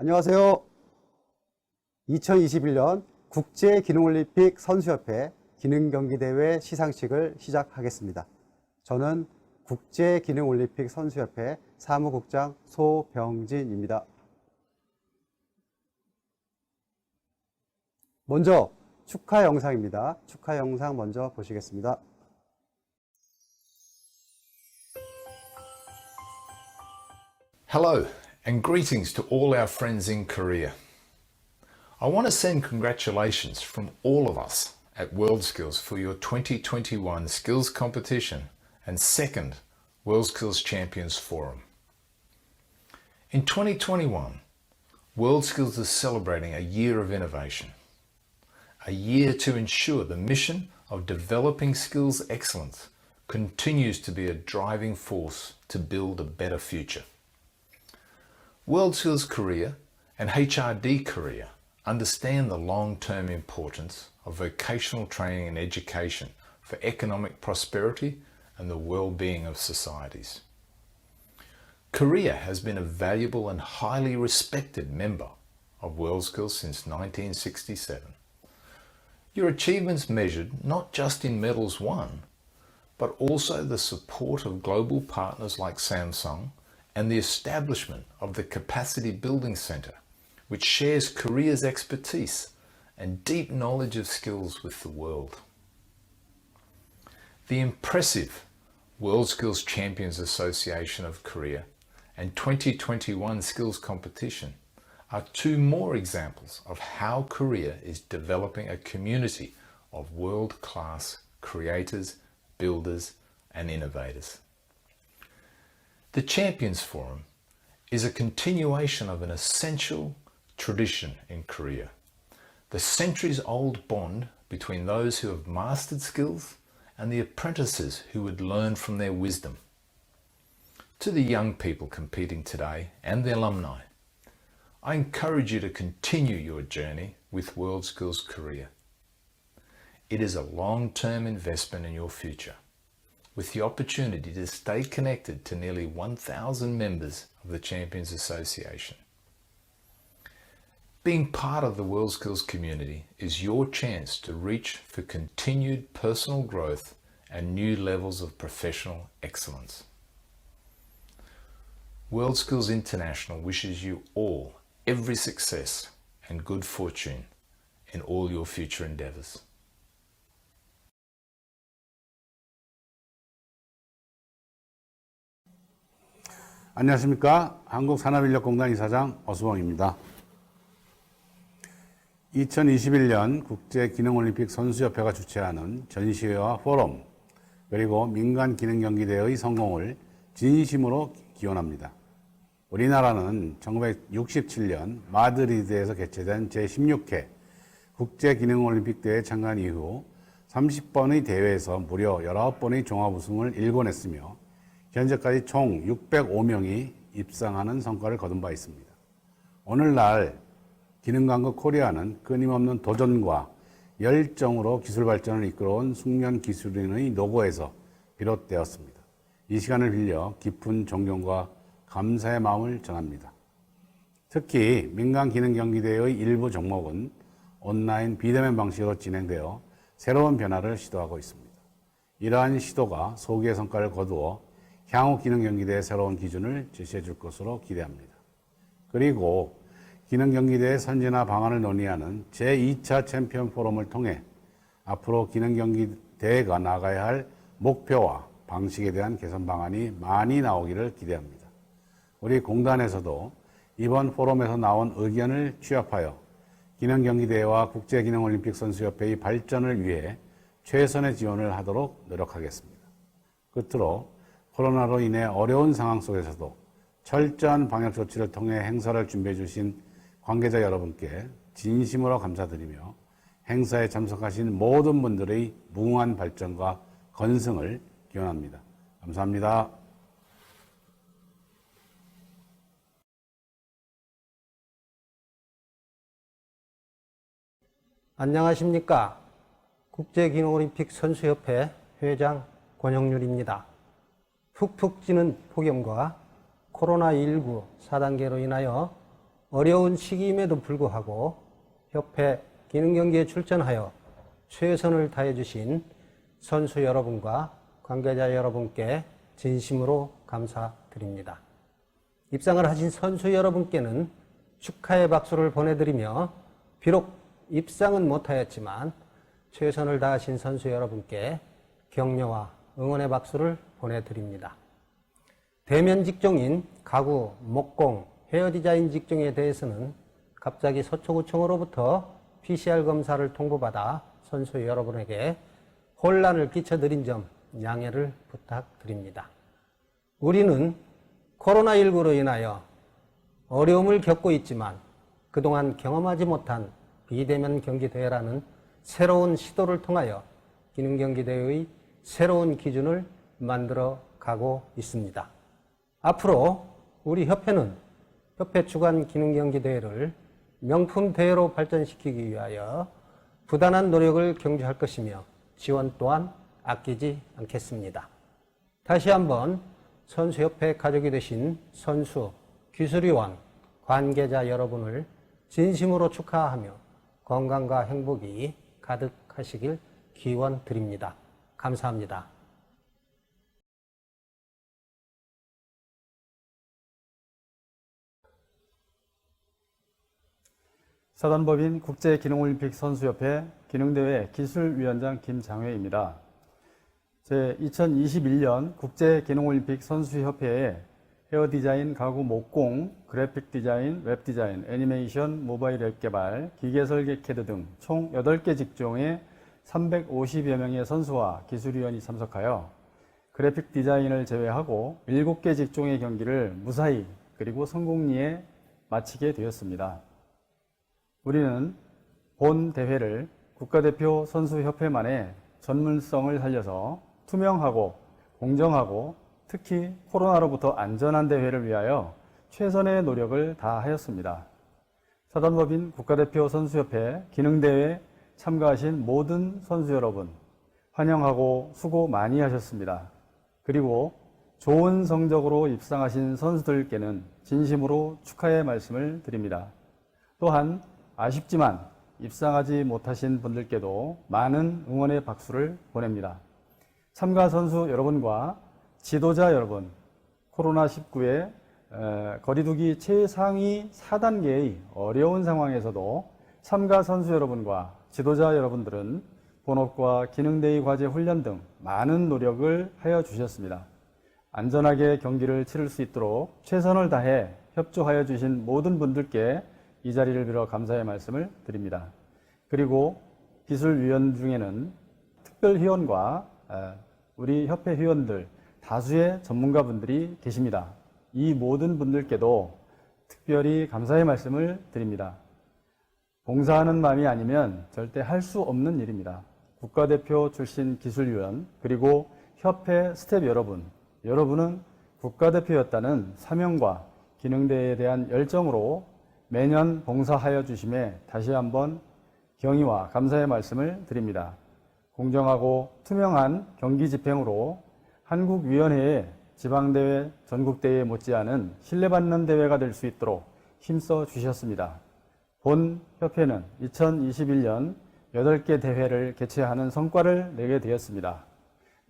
안녕하세요. 2021년 국제기능올림픽 선수협회 기능경기대회 시상식을 시작하겠습니다. 저는 국제기능올림픽 선수협회 사무국장 소병진입니다. 먼저 축하 영상입니다. 축하 영상 먼저 보시겠습니다. Hello, and greetings to all our friends in Korea. I want to send congratulations from all of us at World Skills for your 2021 skills competition and second World Skills Champions Forum. In 2021, World Skills is celebrating a year of innovation, a year to ensure the mission of developing skills excellence continues to be a driving force to build a better future. World Skills Korea and HRD Korea understand the long term importance of vocational training and education for economic prosperity and the well being of societies. Korea has been a valuable and highly respected member of World Skills since 1967. Your achievements measured not just in medals won, but also the support of global partners like Samsung and the establishment of the Capacity Building Centre, which shares Korea's expertise and deep knowledge of skills with the world. The impressive World Skills Champions Association of Korea and 2021 Skills Competition are two more examples of how Korea is developing a community of world class creators, builders, and innovators. The Champions Forum is a continuation of an essential tradition in Korea. The centuries old bond between those who have mastered skills and the apprentices who would learn from their wisdom. To the young people competing today and the alumni, I encourage you to continue your journey with World Skills Korea. It is a long term investment in your future with the opportunity to stay connected to nearly 1,000 members of the Champions Association. Being part of the World Skills community is your chance to reach for continued personal growth and new levels of professional excellence. World Skills International wishes you all every success and good fortune in all your future endeavors. 안녕하십니까. 한국산업인력공단 이사장 어수봉입니다. 2021년 국제기능올림픽 선수협회가 주최하는 전시회와 포럼, 그리고 민간 기능경기대회의 성공을 진심으로 기원합니다. 우리나라는 1967년 마드리드에서 개최된 제16회 국제기능올림픽 대회 참관 이후 30번의 대회에서 무려 19번의 종합 우승을 일궈냈으며 현재까지 총 605명이 입상하는 성과를 거둔 바 있습니다. 오늘날 기능강국 코리아는 끊임없는 도전과 열정으로 기술 발전을 이끌어온 숙련 기술인의 노고에서 비롯되었습니다. 이 시간을 빌려 깊은 존경과 감사의 마음을 전합니다. 특히 민간 기능 경기대회의 일부 종목은 온라인 비대면 방식으로 진행되어 새로운 변화를 시도하고 있습니다. 이러한 시도가 소기의 성과를 거두어 향후 기능 경기대의 새로운 기준을 제시해 줄 것으로 기대합니다. 그리고 기능 경기대의 선진화 방안을 논의하는 제2차 챔피언 포럼을 통해 앞으로 기능 경기대회가 나가야 할 목표와 방식에 대한 개선 방안이 많이 나오기를 기대합니다. 우리 공단에서도 이번 포럼에서 나온 의견을 취합하여 기능경기대회와 국제기능올림픽 선수협회의 발전을 위해 최선의 지원을 하도록 노력하겠습니다. 끝으로 코로나로 인해 어려운 상황 속에서도 철저한 방역 조치를 통해 행사를 준비해 주신 관계자 여러분께 진심으로 감사드리며 행사에 참석하신 모든 분들의 무궁한 발전과 건승을 기원합니다. 감사합니다. 안녕하십니까. 국제기능올림픽 선수협회 회장 권영률입니다. 푹푹 찌는 폭염과 코로나19 4단계로 인하여 어려운 시기임에도 불구하고 협회 기능 경기에 출전하여 최선을 다해 주신 선수 여러분과 관계자 여러분께 진심으로 감사드립니다. 입상을 하신 선수 여러분께는 축하의 박수를 보내드리며 비록 입상은 못하였지만 최선을 다하신 선수 여러분께 격려와 응원의 박수를 보내드립니다. 대면 직종인 가구, 목공, 헤어 디자인 직종에 대해서는 갑자기 서초구청으로부터 PCR 검사를 통보받아 선수 여러분에게 혼란을 끼쳐드린 점 양해를 부탁드립니다. 우리는 코로나19로 인하여 어려움을 겪고 있지만 그동안 경험하지 못한 비대면 경기대회라는 새로운 시도를 통하여 기능경기대회의 새로운 기준을 만들어 가고 있습니다. 앞으로 우리 협회는 협회 주관 기능경기대회를 명품 대회로 발전시키기 위하여 부단한 노력을 경주할 것이며 지원 또한 아끼지 않겠습니다. 다시 한번 선수협회 가족이 되신 선수, 기술위원, 관계자 여러분을 진심으로 축하하며 건강과 행복이 가득하시길 기원 드립니다. 감사합니다. 사단법인 국제기능올림픽 선수협회 기능대회 기술위원장 김장회입니다. 제 2021년 국제기능올림픽 선수협회에 헤어 디자인, 가구 목공, 그래픽 디자인, 웹 디자인, 애니메이션, 모바일 앱 개발, 기계 설계 캐드 등 총 8개 직종의 350여 명의 선수와 기술위원이 참석하여 그래픽 디자인을 제외하고 7개 직종의 경기를 무사히 그리고 성공리에 마치게 되었습니다. 우리는 본 대회를 국가대표 선수협회만의 전문성을 살려서 투명하고 공정하고 특히 코로나로부터 안전한 대회를 위하여 최선의 노력을 다하였습니다. 사단법인 국가대표 선수협회 기능대회 참가하신 모든 선수 여러분 환영하고 수고 많이 하셨습니다. 그리고 좋은 성적으로 입상하신 선수들께는 진심으로 축하의 말씀을 드립니다. 또한 아쉽지만 입상하지 못하신 분들께도 많은 응원의 박수를 보냅니다. 참가 선수 여러분과 지도자 여러분, 코로나19의 거리두기 최상위 4단계의 어려운 상황에서도 참가 선수 여러분과 지도자 여러분들은 본업과 기능대의 과제 훈련 등 많은 노력을 하여 주셨습니다. 안전하게 경기를 치를 수 있도록 최선을 다해 협조하여 주신 모든 분들께 이 자리를 빌어 감사의 말씀을 드립니다. 그리고 기술위원 중에는 특별위원과 우리 협회 회원들 다수의 전문가분들이 계십니다. 이 모든 분들께도 특별히 감사의 말씀을 드립니다. 봉사하는 마음이 아니면 절대 할 수 없는 일입니다. 국가대표 출신 기술위원 그리고 협회 스텝 여러분, 여러분은 국가대표였다는 사명과 기능대에 대한 열정으로 매년 봉사하여 주심에 다시 한번 경의와 감사의 말씀을 드립니다. 공정하고 투명한 경기 집행으로 한국위원회의 지방대회, 전국대회 못지않은 신뢰받는 대회가 될 수 있도록 힘써 주셨습니다. 본 협회는 2021년 8개 대회를 개최하는 성과를 내게 되었습니다.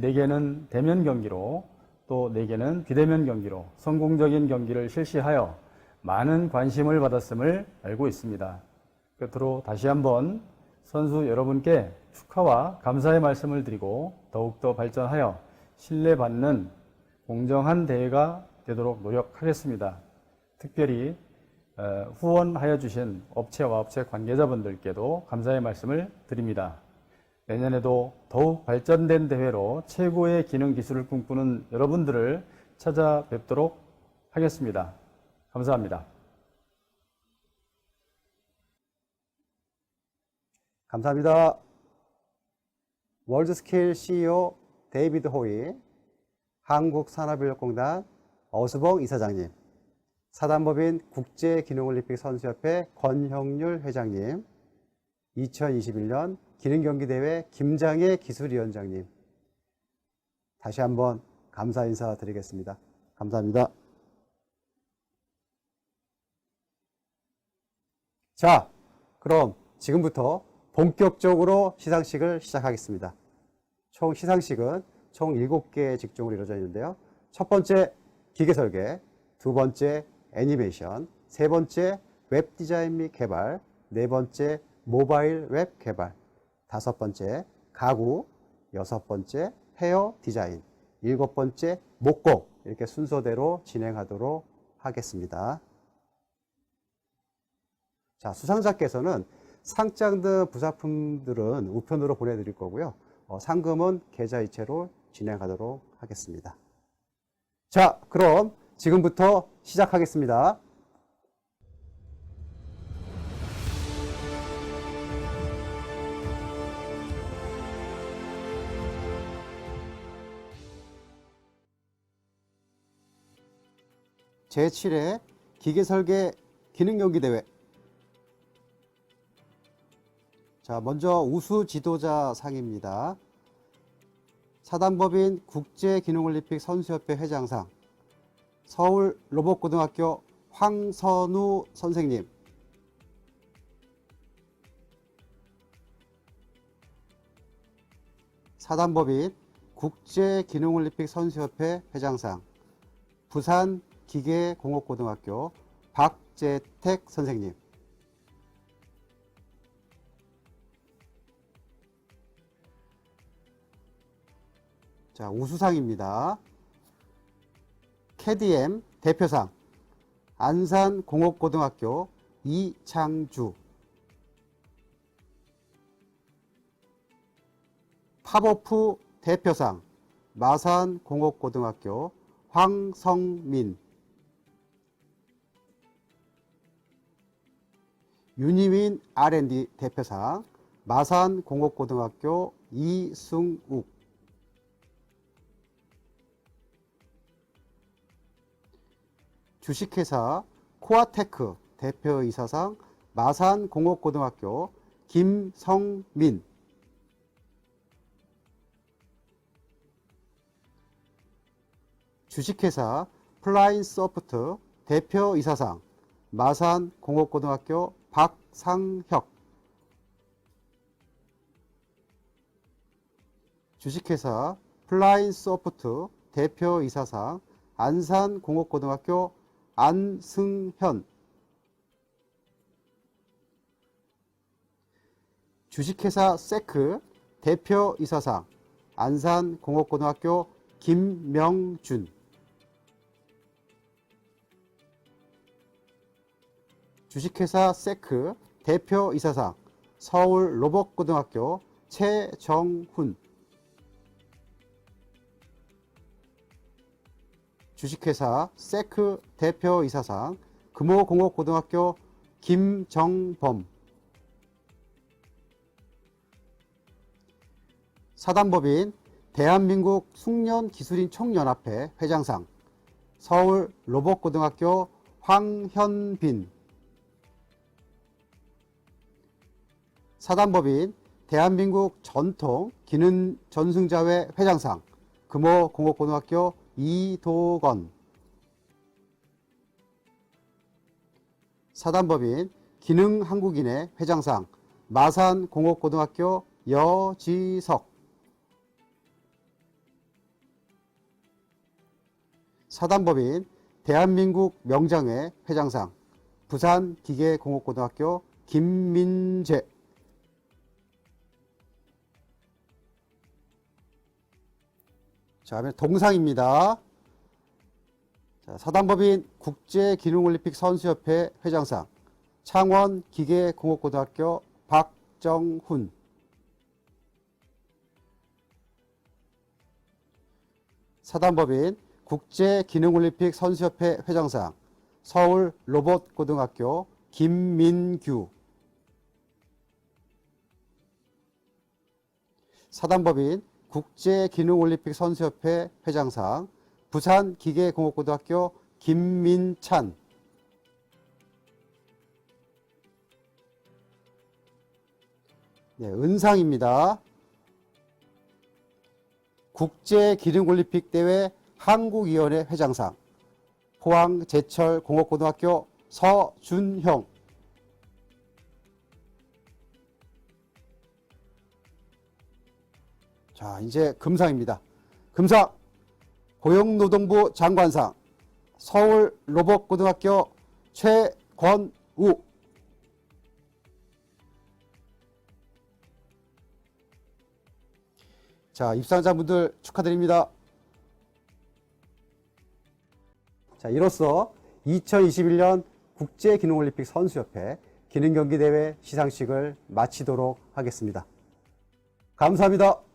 4개는 대면 경기로 또 4개는 비대면 경기로 성공적인 경기를 실시하여 많은 관심을 받았음을 알고 있습니다. 끝으로 다시 한번 선수 여러분께 축하와 감사의 말씀을 드리고 더욱더 발전하여 신뢰받는 공정한 대회가 되도록 노력하겠습니다. 특별히 어, 후원하여 주신 업체와 업체 관계자분들께도 감사의 말씀을 드립니다. 내년에도 더욱 발전된 대회로 최고의 기능 기술을 꿈꾸는 여러분들을 찾아뵙도록 하겠습니다. 감사합니다. 감사합니다. 월드스킬 CEO 데이비드 호이, 한국산업인력공단 어수봉 이사장님, 사단법인 국제기능올림픽 선수협회 권형률 회장님, 2021년 기능경기대회 김장애 기술위원장님, 다시 한번 감사 인사드리겠습니다. 감사합니다. 자, 그럼 지금부터 본격적으로 시상식을 시작하겠습니다. 총 시상식은 총 7개의 직종으로 이루어져 있는데요. 첫 번째 기계 설계, 두 번째 애니메이션, 세 번째 웹 디자인 및 개발, 네 번째 모바일 웹 개발, 다섯 번째 가구, 여섯 번째 헤어 디자인, 일곱 번째 목공 이렇게 순서대로 진행하도록 하겠습니다. 자, 수상자께서는 상장 등 부사품들은 우편으로 보내드릴 거고요. 어, 상금은 계좌이체로 진행하도록 하겠습니다. 자, 그럼 지금부터 시작하겠습니다. 제7회 기계설계 기능경기대회 자, 먼저 우수 지도자 상입니다. 사단법인 국제기능올림픽 선수협회 회장상, 서울 로봇고등학교 황선우 선생님, 사단법인 국제기능올림픽 선수협회 회장상, 부산 기계공업고등학교 박재택 선생님, 자, 우수상입니다. KDM 대표상 안산공업고등학교 이창주. 팝오프 대표상 마산공업고등학교 황성민. 유니민 R&D 대표상 마산공업고등학교 이승욱 주식회사 코아테크 대표이사상 마산공업고등학교 김성민. 주식회사 플라인소프트 대표이사상 마산공업고등학교 박상혁. 주식회사 플라인소프트 대표이사상 안산공업고등학교 안승현. 주식회사 세크 대표이사상 안산공업고등학교 김명준. 주식회사 세크 대표이사상 서울 로봇고등학교 최정훈 주식회사 세크 대표이사상 금호공업고등학교 김정범. 사단법인 대한민국 숙련기술인 총연합회 회장상 서울 로봇고등학교 황현빈. 사단법인 대한민국 전통 기능 전승자회 회장상 금호공업고등학교 이도건. 사단법인 기능한국인의 회장상 마산공업고등학교 여지석. 사단법인 대한민국 명장회 회장상 부산기계공업고등학교 김민재 자, 동상입니다. 자, 사단법인 국제기능올림픽 선수협회 회장상 창원 기계공업고등학교 박정훈 사단법인 국제기능올림픽 선수협회 회장상 서울 로봇고등학교 김민규 사단법인 국제기능올림픽 선수협회 회장상 부산 기계공업고등학교 김민찬 네, 은상입니다. 국제기능올림픽 대회 한국위원회 회장상 포항 제철 공업고등학교 서준형 자, 이제 금상입니다. 금상 고용노동부 장관상 서울 로봇고등학교 최권우 자, 입상자분들 축하드립니다. 자, 이로써 2021년 국제기능올림픽 선수협회 기능경기대회 시상식을 마치도록 하겠습니다. 감사합니다.